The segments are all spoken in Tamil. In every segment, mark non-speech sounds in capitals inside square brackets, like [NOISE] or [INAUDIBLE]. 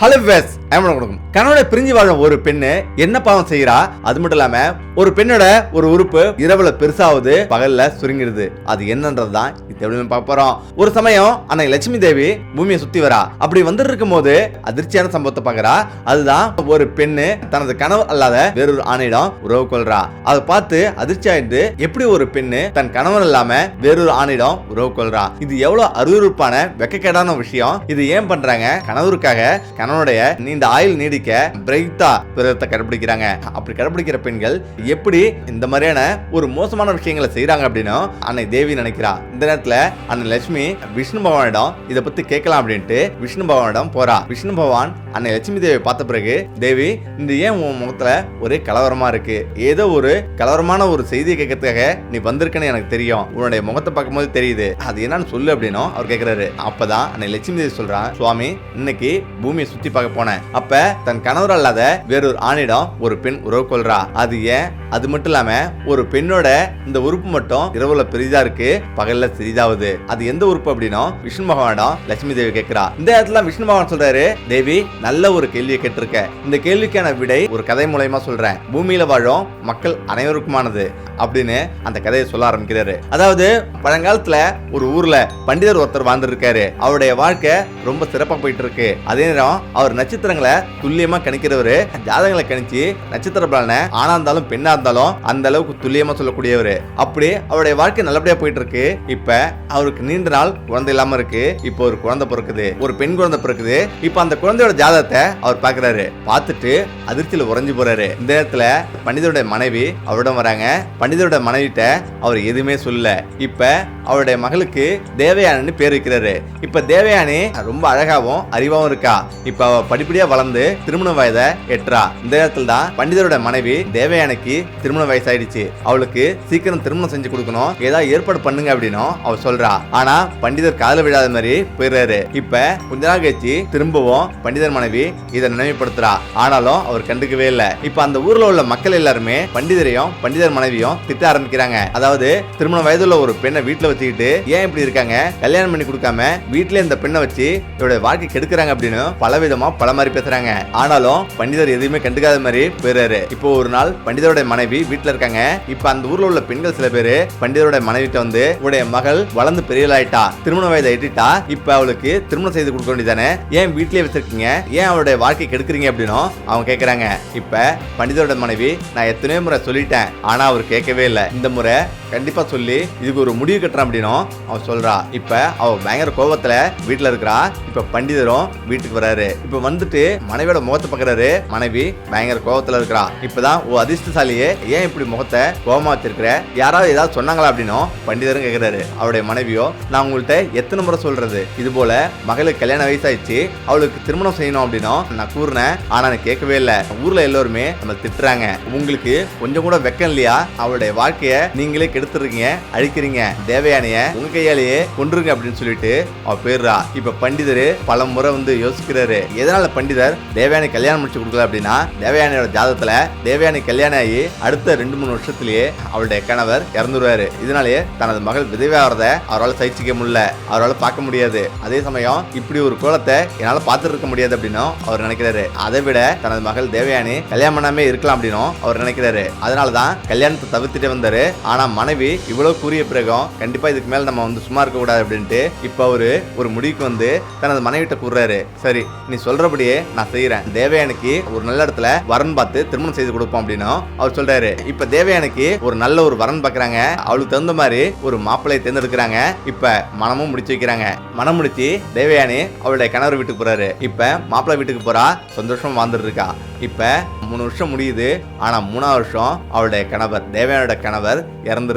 ஹலோ வேஸ் கொடுக்கும் கணவனை பிரிஞ்சு வாழும் ஒரு பெண்ணு என்ன பாவம் செய்யறா அது மட்டும் இல்லாம ஒரு பெண்ணோட ஒரு உறுப்பு இரவுல பெருசாவது பகல்ல சுருங்கிடுது. அது என்னன்றது தான் இது பார்க்க போறோம். ஒரு சமயம் அன்னை லட்சுமி தேவி பூமியை சுத்தி வரா. அப்படி வந்துட்டு இருக்கும் போது அதிர்ச்சியான சம்பவத்தை பாக்குறா அதுதான் ஒரு பெண்ணு தனது கனவு அல்லாத வேறொரு ஆணையிடம் உறவு கொள்றா. அதை பார்த்து அதிர்ச்சி ஆயிட்டு எப்படி ஒரு பெண்ணு தன் கணவன் இல்லாம வேறொரு ஆணையிடம் உறவு கொள்றா? இது எவ்வளவு அருவறுப்பான வெக்கக்கேடான விஷயம். இது ஏன் பண்றாங்க? கணவருக்காக கணவனுடைய நீண்ட ஆயுள் நீடிக்க பிரைத்தா விரதத்தை கடைபிடிக்கிறாங்க அப்படி கடைபிடிக்கிற பெண்கள் எப்படி இந்த மாதிரியான ஒரு மோசமான விஷயங்களை செய்யறாங்க அப்படின்னு அன்னை தேவி நினைக்கிறா இந்த நேரத்துல அன்னை லட்சுமி விஷ்ணு பகவானிடம் இதை பத்தி கேட்கலாம் அப்படின்ட்டு விஷ்ணு பகவானிடம் போறா. விஷ்ணு பகவான் அன்னை லட்சுமி தேவி பார்த்த பிறகு தேவி இந்த ஏன் உன் முகத்துல ஒரே கலவரமா இருக்கு? ஏதோ ஒரு கலவரமான ஒரு செய்தியை கேட்கறதுக்காக நீ வந்திருக்கன்னு எனக்கு தெரியும். உன்னுடைய முகத்தை பார்க்கும்போது தெரியுது. அது என்னன்னு சொல்லு அப்படின்னும் அவர் கேட்கிறாரு. அப்பதான் அன்னை லட்சுமி தேவி சொல்றான் சுவாமி இன்னைக்கு பூமியை சுத்தி பார்க்க போனேன். அப்ப தன் கணவர் அல்லாத வேறொரு ஆணிடம் ஒரு பெண் உறவு கொள்றா. அது ஏன்? அது மட்டும் இல்லாம ஒரு பெண்ணோட இந்த உறுப்பு மட்டும் இரவுல பெரிதா இருக்கு பகல்ல சிறிதாவது அது எந்த உறுப்பு அப்படின்னா விஷ்ணு பகவானிடம் லட்சுமி தேவி கேட்கிறா. இந்த இடத்துல விஷ்ணு பகவான் சொல்றாரு தேவி நல்ல ஒரு கேள்வியை கேட்டிருக்க. இந்த கேள்விக்கான விடை ஒரு கதை மூலயமா சொல்றேன். பூமியில வாழும் மக்கள் அனைவருக்குமானது அப்படின்னு அந்த கதையை சொல்ல ஆரம்பிக்கிறாரு. அதாவது பழங்காலத்துல ஒரு ஊர்ல பண்டிதர் ஒருத்தர் வாழ்ந்துருக்காரு. அவருடைய வாழ்க்கை ரொம்ப சிறப்பா போயிட்டு இருக்கு. அதே நேரம் அவர் நட்சத்திரங்களை துல்லியமா கணிக்கிறவர் ஜாதகங்களை கணிச்சு நட்சத்திர பலனை ஆனா இருந்தாலும் பெண்ணா இருந்தாலும் அந்த அளவுக்கு துல்லியமா சொல்லக்கூடியவர். அப்படி அவருடைய வாழ்க்கை நல்லபடியா போயிட்டு இருக்கு இப்ப அவருக்கு நீண்ட நாள் குழந்தை இல்லாம இருக்கு. இப்போ ஒரு குழந்தை பிறக்குது. ஒரு பெண் குழந்தை பிறக்குது. இப்ப அந்த குழந்தையோட ஜாதகத்தை அவர் பாக்குறாரு. பார்த்துட்டு அதிர்ச்சியில உறைஞ்சு போறாரு. இந்த நேரத்துல பண்டிதருடைய மனைவி அவரிடம் வராங்க. பண்டிதரோட மனைவிட்ட அவர் எதுவுமே சொல்லல. இப்ப அவருடைய மகளுக்கு தேவயானன்னு பேர் வைக்கிறாரு. இப்ப தேவயானி ரொம்ப அழகாவும் அறிவாவும் இருக்கா? இப்ப அவ படிப்படியா வளர்ந்து திருமண வயதை எட்டுறா. இந்த நேரத்தில் தான் பண்டிதரோட மனைவி தேவயானைக்கு திருமண வயசாயிடுச்சு. அவளுக்கு சீக்கிரம் திருமணம் செஞ்சு கொடுக்கணும். ஏதாவது ஏற்பாடு பண்ணுங்க அப்படின்னும் அவ சொல்றா. ஆனா பண்டிதர் காதல விழாத மாதிரி போயிடுறாரு. இப்ப கொஞ்ச நாள் கழிச்சு திரும்பவும் பண்டிதர் மனைவி இதை நினைவுபடுத்துறா. ஆனாலும் அவர் கண்டுக்கவே இல்லை. இப்ப அந்த ஊர்ல உள்ள மக்கள் எல்லாருமே பண்டிதரையும் பண்டிதர் மனைவியும் திட்ட ஆரம்பிக்கிறாங்க. அதாவது திருமண வயதுள்ள ஒரு பெண்ணை வீட்டுல வச்சுக்கிட்டு ஏன் இப்படி இருக்காங்க? கல்யாணம் பண்ணி கொடுக்காம வீட்டுல இந்த பெண்ணை வச்சு இவருடைய வாழ்க்கை கெடுக்கிறாங்க அப்படின்னு பல விதமா பல மாதிரி பேசுறாங்க. ஆனாலும் பண்டிதர் எதுவுமே கண்டுக்காத மாதிரி போயிடுறாரு இப்போ ஒரு நாள் பண்டிதருடைய மனைவி வீட்டுல இருக்காங்க. இப்ப அந்த ஊர்ல உள்ள பெண்கள் சில பேரு பண்டிதருடைய மனைவிட்ட வந்து உடைய மகள் வளர்ந்து பெரியலாயிட்டா திருமண வயதை எட்டிட்டா இப்ப அவளுக்கு திருமணம் செய்து கொடுக்க வேண்டியதானே ஏன் வீட்லயே வச்சிருக்கீங்க? ஏன் அவளுடைய வாழ்க்கை கெடுக்குறீங்க அப்படின்னும் அவங்க கேக்குறாங்க. இப்ப பண்டிதரோட மனைவி நான் எத்தனையோ முறை சொல்லிட்டேன். ஆனா அவர் கேட்கவே இல்லை. இந்த முறை கண்டிப்பாக சொல்லி இதுக்கு ஒரு முடிவு கட்டுறான் அப்படின்னும் அவன் சொல்கிறா இப்போ அவள் பயங்கர கோபத்தில் வீட்டில் இருக்கிறா. இப்போ பண்டிதரும் வீட்டுக்கு வராரு. இப்போ வந்துட்டு மனைவியோட முகத்தை பார்க்குறாரு மனைவி பயங்கர கோபத்தில் இருக்கிறா. இப்பதான் ஓ அதிர்ஷ்டசாலியே ஏன் இப்படி முகத்தை கோபமாக வச்சிருக்கிற யாராவது ஏதாவது சொன்னாங்களா அப்படின்னும் பண்டிதரும் கேட்குறாரு அவருடைய மனைவியோ நான் உங்கள்கிட்ட எத்தனை முறை சொல்கிறது இது போல மகளுக்கு கல்யாண வயசாயிடுச்சு. அவளுக்கு திருமணம் செய்யணும் அப்படின்னும் நான் கூறினேன். ஆனால் எனக்கு கேட்கவே இல்லை. ஊரில் எல்லோருமே நம்ம திட்டுறாங்க. உங்களுக்கு கொஞ்சம் கூட வெக்கம் இல்லையா? அவளுடைய வாழ்க்கையை நீங்களே கெடுத்துறீங்க அழிக்கிறீங்க தேவயானைய உங்க கையாலேயே கொண்டுருங்க அப்படின்னு சொல்லிட்டு அவ போயிடுறா. இப்ப பண்டிதர் பல முறை வந்து யோசிக்கிறாரு. எதனால பண்டிதர் தேவயானை கல்யாணம் முடிச்சு கொடுக்கல அப்படின்னா தேவயானையோட ஜாதகத்துல தேவயானை கல்யாணம் ஆகி அடுத்த ரெண்டு மூணு வருஷத்துலயே அவளுடைய கணவர் இறந்துருவாரு. இதனாலேயே தனது மகள் விதவையாகிறத அவரால் சகிச்சிக்க முடியல. அவரால் பார்க்க முடியாது. அதே சமயம் இப்படி ஒரு கோலத்தை என்னால் பார்த்துட்டு இருக்க முடியாது அப்படின்னும் அவர் நினைக்கிறாரு. அதை விட தனது மகள் தேவயானி கல்யாணம் பண்ணாமே இருக்கலாம் அப்படின்னும் அவர் நினைக்கிறாரு. அதனால தான் கல்யாணத்தை தவிர்த்துட்டே வந்தாரு. ஆனா மனைவி இவ்வளவு கூறிய பிறகும் கண்டிப்பா இதுக்கு மேல நம்ம வந்து சும்மா இருக்க கூடாது அப்படின்ட்டு இப்ப அவரு ஒரு முடிவுக்கு வந்து தனது மனைவிட்ட கூறுறாரு. சரி நீ சொல்றபடியே நான் செய்யறேன் தேவயானிக்கு ஒரு நல்ல இடத்துல வரன் பார்த்து திருமணம் செய்து கொடுப்போம் அப்படின்னும் அவர் சொல்றாரு. இப்ப தேவயானிக்கு ஒரு நல்ல ஒரு வரன் பாக்குறாங்க. அவளுக்கு தகுந்த மாதிரி ஒரு மாப்பிள்ளையை தேர்ந்தெடுக்கிறாங்க. இப்ப மனமும் முடிச்சு வைக்கிறாங்க. மனம் முடிச்சு தேவயானி அவளுடைய கணவர் வீட்டுக்கு போறாரு. இப்ப மாப்பிள்ளை வீட்டுக்கு போறா. சந்தோஷமா வாழ்ந்துட்டு இருக்கா. இப்ப மூணு வருஷம் முடியுது. ஆனா மூணாவது வருஷம் அவளுடைய கணவர் தேவயானோட கணவர்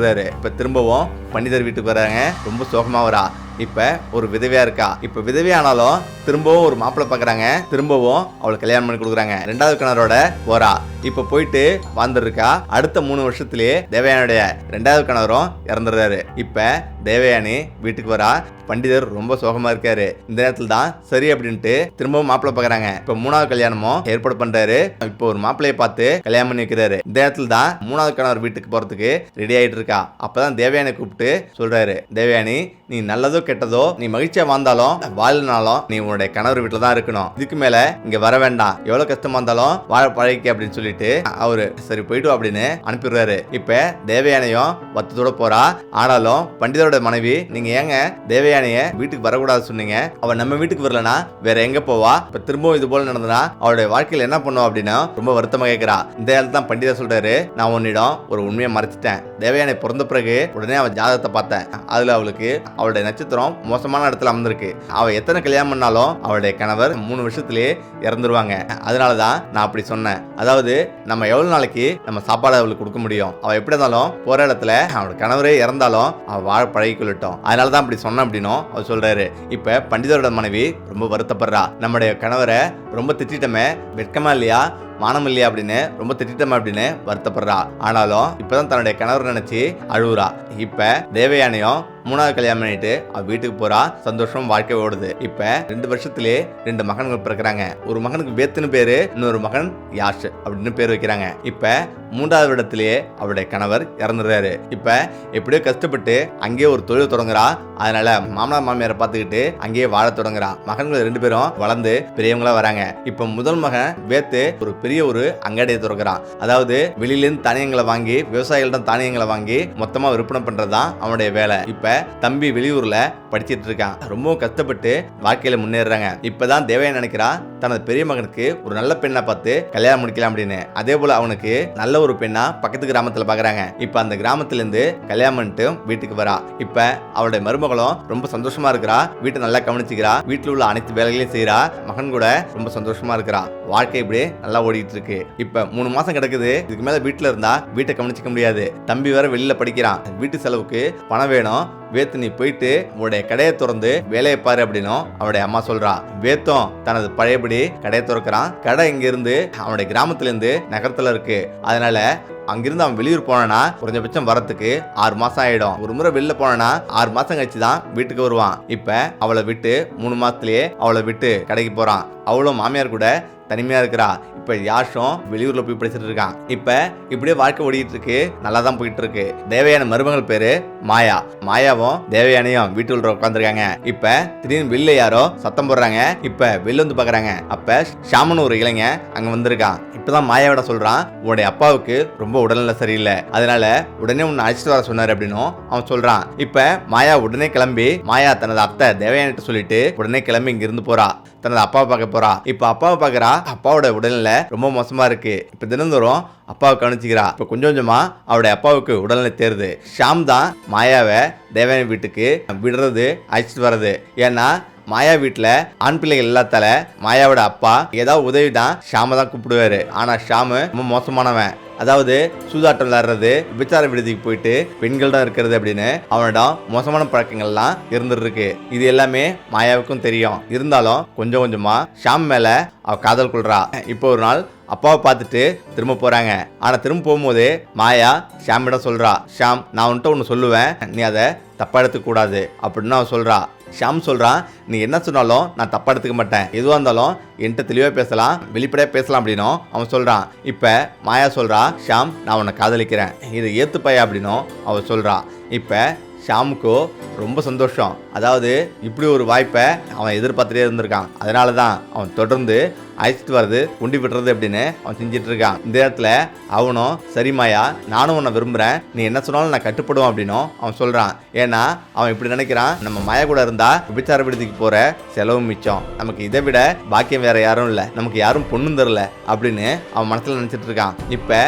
இறந்துடுறாரு இப்ப திரும்பவும் பண்டிதர் வீட்டுக்கு வராங்க. ரொம்ப சோகமா வரா. இப்ப ஒரு விதவையா இருக்கா? இப்ப விதவையானாலும் திரும்பவும் ஒரு மாப்பிள்ளை பாக்குறாங்க. திரும்பவும் அவளுக்கு கல்யாணம் பண்ணி கொடுக்குறாங்க. ரெண்டாவது கணவரோட போறா. இப்ப போயிட்டு வாழ்ந்துருக்கா. அடுத்த மூணு வருஷத்துலேயே தேவயானுடைய ரெண்டாவது கணவரும் இறந்துடுறாரு. இப்ப தேவயானி வீட்டுக்கு வரா. பண்டிதர் ரொம்ப சோகமா இருக்காரு. இந்த நேரத்துல தான் சரி அப்படின்ட்டு திரும்பவும் மாப்பிள்ளை பாக்குறாங்க. இப்ப மூணாவது கல்யாணமும் ஏற்பாடு பண்றாரு. இப்போ ஒரு மாப்பிள்ளையை பார்த்து கல்யாணம் பண்ணி வைக்கிறாரு. இந்த நேரத்துல தான் மூணாவது கணவர் வீட்டுக்கு போறதுக்கு ரெடி ஆயிட்டு இருக்கா. அப்பதான் தேவயானை கூப்பிட்டு கூப்பிட்டு சொல்றாரு தேவயானி நீ நல்லதோ கெட்டதோ நீ மகிழ்ச்சியா வாழ்ந்தாலும் வாழ்னாலும் நீ உன்னுடைய கணவர் வீட்டுல தான் இருக்கணும். இதுக்கு மேல இங்க வர வேண்டாம். எவ்வளவு கஷ்டமா இருந்தாலும் வாழ பழகி அப்படின்னு சொல்லிட்டு அவரு சரி போயிட்டு அப்படின்னு அனுப்பிடுறாரு. இப்ப தேவயானையும் வத்தத்தோட போறா. ஆனாலும் பண்டிதரோட மனைவி நீங்க ஏங்க தேவயானைய வீட்டுக்கு வரக்கூடாது சொன்னீங்க. அவ நம்ம வீட்டுக்கு வரலனா வேற எங்க போவா? இப்ப திரும்பவும் இது போல நடந்தனா அவளுடைய வாழ்க்கையில என்ன பண்ணுவோம் அப்படின்னா ரொம்ப வருத்தமா கேட்கிறா இந்த இடத்துல தான் பண்டிதர் சொல்றாரு நான் உன்னிடம் ஒரு உண்மையை மறைச்சிட்டேன். தேவயானை பிறந்த பிறகு உடனே அவன் ஜாதகத்தை பார்த்தேன். அதுல அவளுக்கு அவளுடைய நட்சத்திரம் மோசமான இடத்துல அமர்ந்திருக்கு. அவ எத்தனை கல்யாணம் பண்ணாலும் அவளுடைய கணவர் மூணு வருஷத்துலேயே இறந்துருவாங்க. அதனாலதான் நான் அப்படி சொன்னேன். அதாவது நம்ம எவ்வளவு நாளைக்கு நம்ம சாப்பாடு அவளுக்கு கொடுக்க முடியும்? அவ எப்படி இருந்தாலும் போற இடத்துல அவளோட கணவரே இறந்தாலும் அவ வாழ பழகி கொள்ளட்டும் அதனால தான் அப்படி சொன்னேன் அப்படின்னும் அவர் சொல்றாரு. இப்ப பண்டிதரோட மனைவி ரொம்ப வருத்தப்படுறா. நம்முடைய கணவரை ரொம்ப திட்டமே வெட்கமா இல்லையா? மானம் இல்லையா அப்படின்னு ரொம்ப திட்டமா அப்படின்னு வருத்தப்படுறா. ஆனாலும் இப்பதான் தன்னுடைய கணவர் நினைச்சு அழுவுறா. இப்ப தேவயானையும் மூணாவது கல்யாணம் பண்ணிட்டு அவ வீட்டுக்கு போறா சந்தோஷம் வாழ்க்கை ஓடுது. இப்ப ரெண்டு வருஷத்திலே ரெண்டு மகன்கள் பிறக்குறாங்க. ஒரு மகனுக்கு வேத்துன்னு பேரு இன்னொரு மகன் யாஷ் அப்படின்னு பேர் வைக்கிறாங்க. இப்ப மூன்றாவது இடத்திலேயே அவருடைய கணவர் இறந்துடுறாரு. இப்ப எப்படியோ கஷ்டப்பட்டு அங்கேயே ஒரு தொழில் தொடங்குறா. அதனால மாமனார் மாமியாரை பார்த்துக்கிட்டு அங்கேயே வாழ தொடங்குறா. மகன்கள் ரெண்டு பேரும் வளர்ந்து பெரியவங்களா வராங்க. இப்ப முதல் மகன் வேத்து ஒரு பெரிய ஒரு அங்காடியை திறக்கிறான் அதாவது வெளியிலேருந்து தானியங்களை வாங்கி விவசாயிகளிடம் தானியங்களை வாங்கி மொத்தமா விற்பனை பண்றதுதான் அவனுடைய வேலை. இப்ப தம்பி வெளியூர்ல படிச்சிட்டு இருக்கான். ரொம்பவும் கஷ்டப்பட்டு வாழ்க்கையில முன்னேறுறாங்க. இப்பதான் தேவையான நினைக்கிறா தனது பெரிய மகனுக்கு ஒரு நல்ல பெண்ணை பார்த்து கல்யாணம் முடிக்கலாம் அப்படின்னு. அதே போல அவனுக்கு நல்ல ஒரு பெண்ணா பக்கத்து கிராமத்துல பாக்குறாங்க. இப்ப அந்த கிராமத்துல இருந்து கல்யாணம் பண்ணிட்டு வீட்டுக்கு வரா. இப்ப அவளுடைய மருமகளும் ரொம்ப சந்தோஷமா இருக்கிறா. வீட்டை நல்லா கவனிச்சுக்கிறா. வீட்டுல உள்ள அனைத்து வேலைகளையும் செய்யறா மகன் கூட ரொம்ப சந்தோஷமா இருக்கிறா. வாழ்க்கை இப்படி நல்லா ஓடிட்டு இருக்கு. இப்ப மூணு மாசம் கிடக்குது. இதுக்கு மேல வீட்டுல இருந்தா வீட்டை கவனிச்சிக்க முடியாது. தம்பி வேற வெளியில படிக்கிறான். வீட்டு செலவுக்கு பணம் வேணும். வேத்து நீ போயிட்டு உன்னுடைய கடையை திறந்து வேலையை பாரு அப்படின்னும் அவனுடைய அம்மா சொல்றா. வேத்தும் தனது பழையபடி கடையை திறக்கிறான். கடை இங்க இருந்து அவனுடைய கிராமத்துல இருந்து நகரத்துல இருக்கு. அதனால அங்கிருந்து அவன் வெளியூர் போனானா குறைஞ்சபட்சம் வரத்துக்கு ஆறு மாசம் ஆயிடும். ஒரு முறை வெளில போனானா ஆறு மாசம் கழிச்சு தான் வீட்டுக்கு வருவான். இப்ப அவளை விட்டு மூணு மாசத்துலயே அவளை விட்டு கடைக்கு போறான். அவளும் மாமியார் கூட தனிமையா இருக்கிறா. இப்ப யாஷும் வெளியூர்ல போய் படிச்சுட்டு இருக்கான். இப்ப இப்படியே வாழ்க்கை ஓடிட்டு இருக்கு நல்லா தான் போயிட்டு இருக்கு தேவையான மருமகள் பேரு மாயா. மாயாவும் தேவையானையும் வீட்டுக்குள்ள உட்காந்துருக்காங்க இப்ப திடீர்னு வெளில யாரோ சத்தம் போடுறாங்க. இப்ப வெளில வந்து பாக்குறாங்க. அப்ப ஷாமன் ஒரு இளைஞ அங்க வந்திருக்கான். இப்பதான் மாயாவோட சொல்றான். உன்னுடைய அப்பாவுக்கு ரொம்ப உடல்நல சரியில்லை. அதனால உடனே உன்னை அழைச்சிட்டு வர சொன்னாரு அப்படின்னும் அவன் சொல்றான். இப்ப மாயா உடனே கிளம்பி மாயா தனது அத்தை தேவயானிட்ட சொல்லிட்டு உடனே கிளம்பி இங்க இருந்து போறா. தனது அப்பாவை பார்க்க போறா. இப்ப அப்பாவை பாக்குறா அப்பாவோட உடல்நிலை ரொம்ப மோசமா இருக்கு. இப்ப தினந்தோறும் அப்பாவை கவனிச்சுக்கிறா. இப்ப கொஞ்சம் கொஞ்சமா அவருடைய அப்பாவுக்கு உடல்நிலை தேருது ஷாம் தான் மாயாவை தேவயானி வீட்டுக்கு விடுறது அழைச்சிட்டு வர்றது. ஏன்னா மாயா வீட்டில் ஆண் பிள்ளைகள் எல்லாத்தால மாயாவோட அப்பா ஏதாவது உதவினா ஷாம தான் கூப்பிடுவாரு. ஆனால் ஷாமு ரொம்ப மோசமானவன். அதாவது சூதாட்டம் விளையாடுறது விபச்சார விடுதிக்கு போயிட்டு பெண்கள் தான் இருக்கிறது அப்படின்னு அவனிடம் மோசமான பழக்கங்கள்லாம் இருந்துட்டு இருக்கு இது எல்லாமே மாயாவுக்கும் தெரியும். இருந்தாலும் கொஞ்சம் கொஞ்சமா ஷாம் மேல அவ காதல் கொள்றா. இப்போ ஒரு நாள் அப்பாவை பார்த்துட்டு திரும்ப போறாங்க. ஆனா திரும்ப போகும்போது மாயா ஷாமிடம் சொல்றா. ஷாம் நான் உன்கிட்ட ஒன்று சொல்லுவேன். நீ அதை தப்பா எடுத்துக்க கூடாது. அப்படின்னு அவன் சொல்றா. ஷாம் சொல்றான் நீ என்ன சொன்னாலும் நான் தப்பா எடுத்துக்க மாட்டேன். எதுவாக இருந்தாலும் என்கிட்ட தெளிவாக பேசலாம் வெளிப்படையாக பேசலாம் அப்படின்னும் அவன் சொல்றான். இப்போ மாயா சொல்றா ஷாம் நான் உன்னை காதலிக்கிறேன். இதை ஏத்துப்பாயா? அப்படின்னும் அவன் சொல்றா. இப்போ ஷாமுக்கோ ரொம்ப சந்தோஷம். அதாவது இப்படி ஒரு வாய்ப்பை அவன் எதிர்பார்த்துட்டே இருந்திருக்கான். அதனால தான் அவன் தொடர்ந்து அழைச்சிட்டு வர்றது உண்டி விடுறது அப்படின்னு அவன் செஞ்சுட்டு இருக்கான். இந்த இடத்துல அவனும் சரி மாயா நானும் உன்னை விரும்புகிறேன் நீ என்ன சொன்னாலும் நான் கட்டுப்படுவேன் அப்படின்னும் அவன் சொல்கிறான் ஏன்னா அவன் இப்படி நினைக்கிறான். நம்ம மாயா கூட இருந்தா விபச்சார விடுதிக்கு போகிற செலவு மிச்சம். நமக்கு இதை விட பாக்கியம் வேற யாரும் இல்லை. நமக்கு யாரும் பொண்ணும் தரல அப்படின்னு அவன் மனசில் நினச்சிட்டு இருக்கான். இப்போ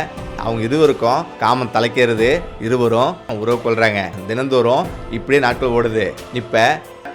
அவங்க இருவருக்கும் காமம் தலைக்கிறது. இருவரும் உறவு கொள்றாங்க. தினந்தோறும் இப்படியே நாட்கள் ஓடுது. இப்போ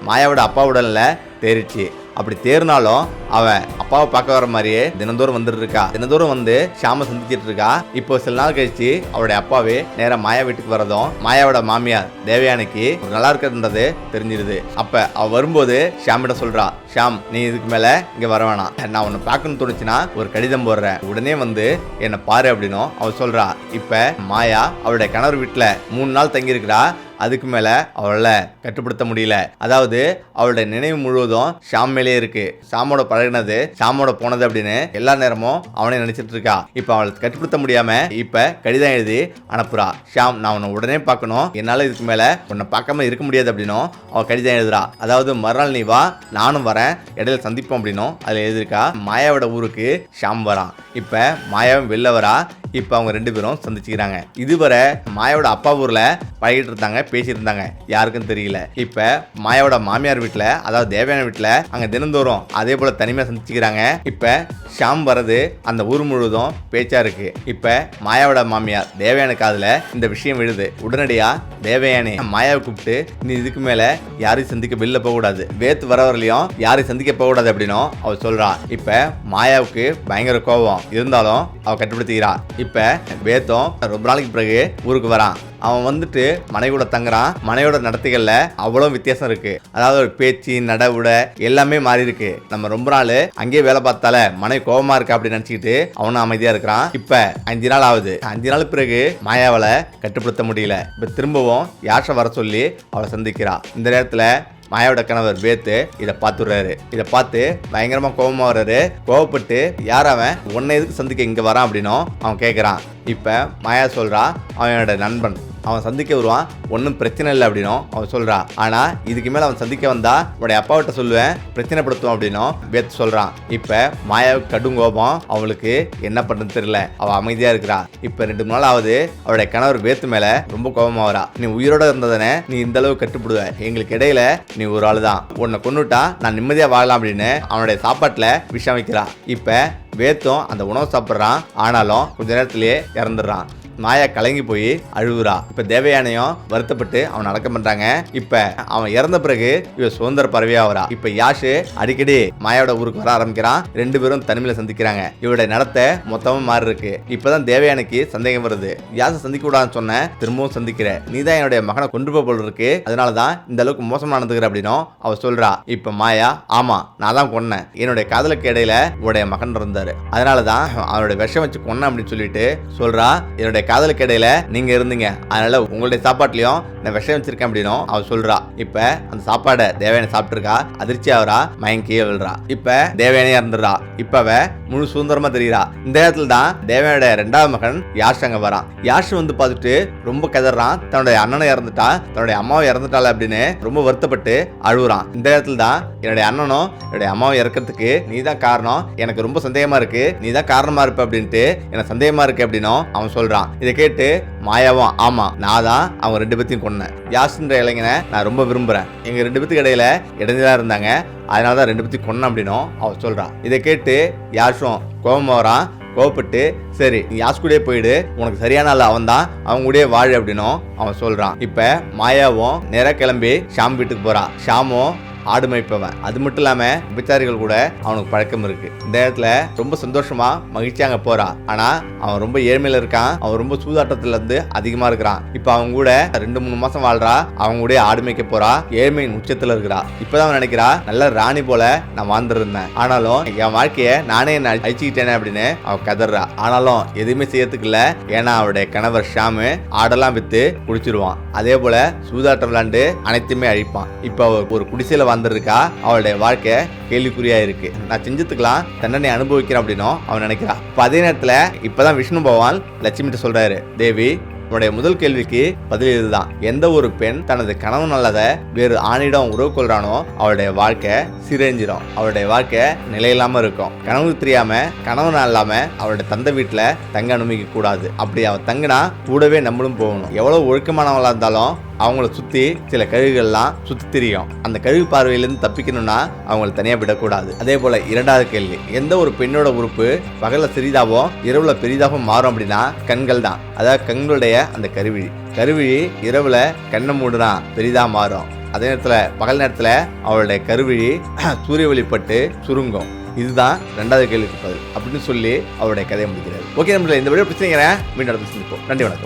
மாயாவோட அப்பா உடல்ல தேறிச்சு அப்படி தேர்னாலும் அவன் அப்பாவை பார்க்க வர மாதிரியே தினந்தோறும் வந்துட்டு இருக்கா தினந்தோறும் வந்து ஷாம சந்திச்சிட்டு இருக்கா இப்போ சில நாள் கழிச்சு அவருடைய அப்பாவே நேரம் மாயா வீட்டுக்கு வரதும் மாயாவோட மாமியார் தேவயானிக்கு ஒரு நல்லா இருக்கிறது தெரிஞ்சிருது. அப்ப அவ வரும்போது ஷாமிட சொல்றா ஷாம் நீ இதுக்கு மேல இங்க வர வேணாம். நான் உன்னை பார்க்கணும்னு தோணுச்சுன்னா ஒரு கடிதம் போடுறேன். உடனே வந்து என்னை பாரு அப்படின்னும் அவ சொல்றா. இப்ப மாயா அவருடைய கணவர் வீட்டுல மூணு நாள் தங்கி இருக்கிறா அதுக்கு மேல அவளை கட்டுப்படுத்த முடியல. அதாவது அவளுடைய நினைவு முழுவதும் ஷாம் மேலே இருக்கு. ஷாமோட பழைய பழகினது ஷாமோட போனது அப்படின்னு எல்லா நேரமும் அவனே நினைச்சிட்டு இருக்கா. இப்ப அவளை கட்டுப்படுத்த முடியாம இப்ப கடிதம் எழுதி அனுப்புறா. ஷாம் நான் உன்னை உடனே பார்க்கணும். என்னால இதுக்கு மேல உன்னை பார்க்காம இருக்க முடியாது அப்படின்னும் அவ கடிதம் எழுதுறா. அதாவது மறுநாள் நீ வா நானும் வரேன். இடையில சந்திப்போம் அப்படின்னும் அதுல எழுதிருக்கா மாயாவோட ஊருக்கு ஷாம் வரான். இப்ப மாயாவும் வெளில வரா. இப்போ அவங்க ரெண்டு பேரும் சந்திச்சுக்கிறாங்க. இதுவரை மாயாவோட அப்பா ஊரில் பழகிட்டு இருந்தாங்க பேசிட்டு இருந்தாங்க. யாருக்கும் தெரியல. இப்போ மாயாவோட மாமியார் வீட்டில் அதாவது தேவையான வீட்டில் அங்கே தினந்தோறும் அதே போல் தனிமையாக சந்திச்சுக்கிறாங்க. இப்போ ஷாம் வரது அந்த ஊர் முழுவதும் பேச்சா இருக்கு. இப்போ மாயாவோட மாமியார் தேவையான காதில் இந்த விஷயம் விழுது. உடனடியாக தேவயானி. மாயாவை கூப்பிட்டு நீ இதுக்கு மேல யாரையும் சந்திக்க வெளில போக கூடாது வேத்து வர வரலையும் யாரையும் சந்திக்க போக கூடாது அப்படின்னும் அவள் சொல்றா. இப்ப மாயாவுக்கு பயங்கர கோபம். இருந்தாலும் அவ கட்டுப்படுத்திக்கிறா. இப்ப வேத்தம் ரொம்ப நாளைக்கு பிறகு ஊருக்கு வரான். அவன் வந்துட்டு மனைவியோட தங்குறான். மனைவியோட நடத்தைகளில் அவ்வளோ வித்தியாசம் இருக்கு. அதாவது ஒரு பேச்சு நடவுட எல்லாமே மாறி இருக்கு. நம்ம ரொம்ப நாள் அங்கேயே வேலை பார்த்தால மனைவி கோபமா இருக்கா அப்படின்னு நினச்சிக்கிட்டு அவனும் அமைதியா இருக்கிறான். இப்ப அஞ்சு நாள் ஆகுது. அஞ்சு நாள் பிறகு மாயாவளை கட்டுப்படுத்த முடியல. இப்ப திரும்பவும் யாஷை வர சொல்லி அவளை சந்திக்கிறான் இந்த நேரத்துல மாயாவோட கணவர் வேத்து இதை பார்த்துடுறாரு. இதை பார்த்து பயங்கரமா கோபமா வர்றாரு. கோவப்பட்டு யார் அவன்? உன்னை எதுக்கு சந்திக்க இங்க வரான் அப்படின்னும் அவன் கேட்குறான் இப்ப மாயா சொல்றா அவனோட நண்பன். அவன் சந்திக்க வருவான். ஒன்றும் பிரச்சனை இல்லை அப்படின்னும். அவன் சொல்கிறான் ஆனால் இதுக்கு மேலே அவன் சந்திக்க வந்தா உடைய அப்பாவிட்ட சொல்லுவேன் பிரச்சனைப்படுத்தும் அப்படின்னும். வேத்து சொல்கிறான் இப்போ மாயாவுக்கு கடும் கோபம். அவளுக்கு என்ன பண்ணுறது தெரியல. அவள் அமைதியாக இருக்கிறா. இப்போ ரெண்டு மூணு நாள் ஆகுது. அவளுடைய கணவர் வேத்து மேலே ரொம்ப கோபமாகறா வரா. நீ உயிரோட இருந்ததானே நீ இந்த அளவு கட்டுப்படுவ. எங்களுக்கு இடையில நீ ஒரு ஆளு தான் உன்னை கொண்டுட்டா நான் நிம்மதியாக வாழலாம் அப்படின்னு அவனுடைய சாப்பாட்டில் விஷம் வைக்கிறா. இப்போ வேத்தும் அந்த உணவு சாப்பிட்றான். ஆனாலும் கொஞ்ச நேரத்திலேயே இறந்துடுறான். மாயா கலங்கி போய் அழுகுறா இப்ப தேவயானையும் வருத்தப்பட்டு அவன் அடக்கம் பண்றாங்க. இப்ப அவன் இறந்த பிறகு இவ சுதந்திர பறவையா வரா இப்ப யாஷு அடிக்கடி மாயாவோட ஊருக்கு வர ஆரம்பிக்கிறான். ரெண்டு பேரும் தனிமையில சந்திக்கிறாங்க. இவருடைய நடத்தை மொத்தமா மாறி இருக்கு. இப்பதான் தேவயானைக்கு சந்தேகம் வருது. யாசை சந்திக்க கூடாதுன்னு சொன்ன திரும்பவும் சந்திக்கிற. நீ தான் என்னுடைய மகனை கொண்டு போக போல இருக்கு. அதனாலதான் இந்த அளவுக்கு மோசமா நடந்துக்கிற அப்படின்னும் அவ சொல்றா. இப்ப மாயா ஆமா நான் தான் கொன்னேன். என்னுடைய காதலுக்கு இடையில உடைய மகன் இருந்தாரு அதனாலதான் அவனுடைய விஷம் வச்சு கொன்னேன் அப்படின்னு சொல்லிட்டு சொல்றா. என்னுடைய காதலுக்கு இடையில நீங்க இருந்தீங்க. அதனால உங்களுடைய சாப்பாட்டுலயும் நான் விஷம் வச்சிருக்கேன் அப்படின்னும் அவ சொல்றா. இப்ப அந்த சாப்பாடை தேவையான சாப்பிட்டுருக்கா. அதிர்ச்சி ஆகுறா மயங்கியே விழுறா. இப்ப தேவையான இறந்துடுறா இப்ப அவ முழு சுதந்திரமா தெரியுறா. இந்த இடத்துல தான் தேவையோட ரெண்டாவது மகன் யாஷ் அங்க வரான். யாஷ் வந்து பார்த்துட்டு ரொம்ப கதறான். தன்னுடைய அண்ணனை இறந்துட்டா. தன்னுடைய அம்மாவை இறந்துட்டாள் அப்படின்னு ரொம்ப வருத்தப்பட்டு அழுகுறான் இந்த இடத்துல தான் என்னுடைய அண்ணனும் என்னுடைய அம்மாவை இறக்கிறதுக்கு நீ தான் காரணம். எனக்கு ரொம்ப சந்தேகமா இருக்கு. நீ தான் காரணமா இருப்ப அப்படின்ட்டு எனக்கு சந்தேகமா இருக்கு அப்படின்னும் அவன் சொல்றான். இதை கேட்டு மாயாவும் ஆமா நான் தான் அவங்க ரெண்டு பேத்தையும் கொன்னேன். யாஸ்ன்ற இளைஞனை நான் ரொம்ப விரும்புறேன். எங்க ரெண்டு பேத்துக்கு இடையில இடைஞ்சலா இருந்தாங்க. அதனால தான் ரெண்டு பேத்தையும் கொன்னேன் அப்படின்னும் அவன் சொல்றான் இதை கேட்டு யாஷும் கோபம் வரான் கோவப்பட்டு சரி நீ யாஸ் கூடயே போயிடு. உனக்கு சரியான ஆள் அவன் தான். அவங்க கூடயே வாழு அப்படின்னும் அவன் சொல்றான். இப்ப மாயாவும் நேராக கிளம்பி ஷாம் வீட்டுக்கு போறான் ஷாமும் ஆடு மேய்ப்பவன் அது மட்டும் இல்லாம விபச்சாரிகள் கூட அவனுக்கு பழக்கம் இருக்கு. இந்த இடத்துல ரொம்ப சந்தோஷமா மகிழ்ச்சியா அங்க போறான் ஆனா அவன் ரொம்ப ஏழ்மையில இருக்கான். அவன் ரொம்ப சூதாட்டத்துல இருந்து அதிகமா இருக்கிறான். இப்ப அவங்க கூட ரெண்டு மூணு மாசம் வாழ்றா. அவங்க கூட ஆடு மேய்க்க போறா. ஏழ்மையின் உச்சத்துல இருக்கிறா. இப்பதான் அவன் நினைக்கிறா நல்ல ராணி போல நான் வாழ்ந்துருந்தேன். ஆனாலும் என் வாழ்க்கைய நானே என்ன அழிச்சுக்கிட்டேனே அப்படின்னு அவன் கதறா. ஆனாலும் எதுவுமே செய்யறதுக்கு இல்ல. ஏன்னா அவருடைய கணவர் ஷாமு ஆடெல்லாம் வித்து குடிச்சிருவான். அதே போல சூதாட்டம் விளாண்டு அனைத்துமே அழிப்பான். இப்ப ஒரு குடிசையில வந்துருக்கா? அவளுடைய வாழ்க்கை கேள்விக்குறியா இருக்கு. நான் செஞ்சதுக்கெல்லாம் தண்டனை அனுபவிக்கிறேன் அப்படின்னும் அவன் நினைக்கிறான் இப்போ அதே நேரத்தில் இப்போதான் விஷ்ணு பகவான் லட்சுமிட்ட சொல்றாரு தேவி உன்னுடைய முதல் கேள்விக்கு பதில் இதுதான். எந்த ஒரு பெண் தனது கணவன் அல்லத வேறு ஆணிடம் உறவு கொள்றானோ அவளுடைய வாழ்க்கை சிறைஞ்சிரும் அவளுடைய வாழ்க்கை நிலையில்லாம இருக்கும். கனவு தெரியாம கணவன் இல்லாம அவளுடைய தந்தை வீட்டுல தங்க அனுமதிக்க கூடாது. அப்படி அவ தங்கினா கூடவே நம்மளும் போகணும். எவ்வளவு ஒழுக்கமானவளா இருந்தாலும் அவங்கள சுற்றி சில கழுகுகள்லாம் சுற்றி தெரியும் அந்த கழுகு பார்வையிலேருந்து தப்பிக்கணும்னா அவங்கள தனியாக விடக்கூடாது. அதே போல் இரண்டாவது கேள்வி. எந்த ஒரு பெண்ணோட உறுப்பு பகலில் சிறிதாகவும் இரவில் பெரிதாகவும் மாறும் அப்படின்னா கண்கள் தான். அதாவது கண்களுடைய அந்த கருவிழி கருவிழி இரவில் கண்ணை மூடுனா பெரிதாக மாறும். அதே நேரத்தில் பகல் நேரத்தில் அவளுடைய கருவிழி [CLEARS THROAT] சூரிய ஒளிப்பட்டு சுருங்கும். இதுதான் ரெண்டாவது கேள்விக்கு பதில். அப்படின்னு சொல்லி அவருடைய கதையை முடிக்கிறார். ஓகே நம்மள இந்த வீடியோ பிரச்சனைங்கிறேன் மீண்டும் அடுத்து சந்திப்போம். நன்றி வணக்கம்.